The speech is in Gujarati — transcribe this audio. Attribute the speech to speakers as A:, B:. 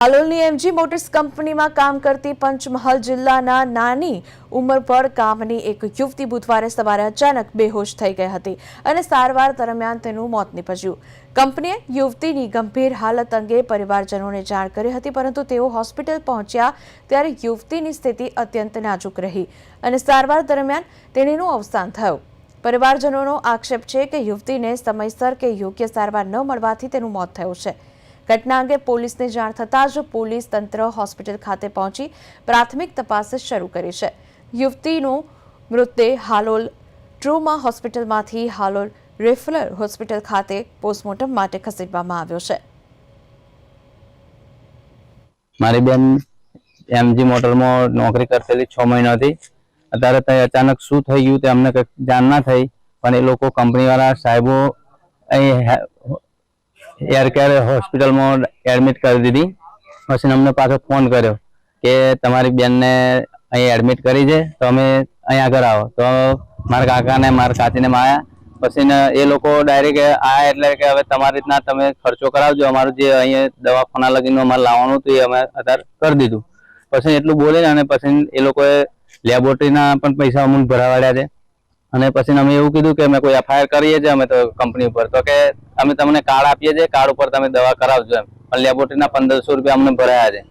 A: હાલોલની એમજી મોટર્સ કંપનીમાં કામ કરતી પંચમહાલ જિલ્લાના નાની ઉંમર પર કામની એક યુવતી બુધવારે સવારે અચાનક બેહોશ થઈ ગઈ હતી અને સારવાર દરમિયાન તેનું મોત નીપજ્યું. કંપનીએ યુવતીની ગંભીર હાલત અંગે પરિવારજનોને જાણ કરી હતી, પરંતુ તેઓ હોસ્પિટલ પહોંચ્યા ત્યારે યુવતીની સ્થિતિ અત્યંત નાજુક રહી અને સારવાર દરમિયાન તેણીનું અવસાન થયું. પરિવારજનોનો આક્ષેપ છે કે યુવતીને સમયસર કે યોગ્ય સારવાર ન મળવાથી તેનું મોત થયું છે. ઘટના અંગે પોલીસને જાણ થતાં જ પોલીસ તંત્ર હોસ્પિટલ ખાતે પહોંચી પ્રાથમિક તપાસ શરૂ કરી છે. યુવતીનો મૃતદેહ હાલોલ ટ્રુમા હોસ્પિટલમાંથી હાલોલ રેફલર હોસ્પિટલ ખાતે પોસ્ટમોર્ટમ માટે ખસેડવામાં આવ્યો છે.
B: મારી બેન એમજી મોટરમાં નોકરી કરતેલી છ મહિનાથી. અત્યારે ત્યાં અચાનક શું થઈ ગયું તે અમને કંઈક જાણ ના થઈ, પણ એ લોકો કંપનીવાળા સાહેબો અહીં એર કેર હોસ્પિટલમાં એડમિટ કરી દીધી. પછી અમને પાછો ફોન કર્યો કે તમારી બેનને અહીં એડમિટ કરી છે, તો અમે અહીં આગળ આવો. તો મારા કાકાને, મારા કાચીને માયા. પછી એ લોકો ડાયરેક્ટ આયા એટલે કે હવે તમારી રીતના તમે ખર્ચો કરાવજો. અમારું જે અહીંયા દવાખાના લગીનું અમારે લાવવાનું હતું એ અમે અત્યારે કરી દીધું. પછી એટલું બોલીને અને પછી એ લોકોએ લેબોરેટરીના પણ પૈસા અમને ભરાવાડ્યા છે. અને પછી અમે એવું કીધું કે અમે કોઈ એફઆઈઆર કરીએ છીએ, અમે તો કંપની ઉપર. તો કે અમે તમને કાર્ડ આપીએ છીએ, કાર્ડ ઉપર તમે દવા કરાવજો એમ. પણ લેબોરેટરીના પંદરસો રૂપિયા અમને ભરાયા છે.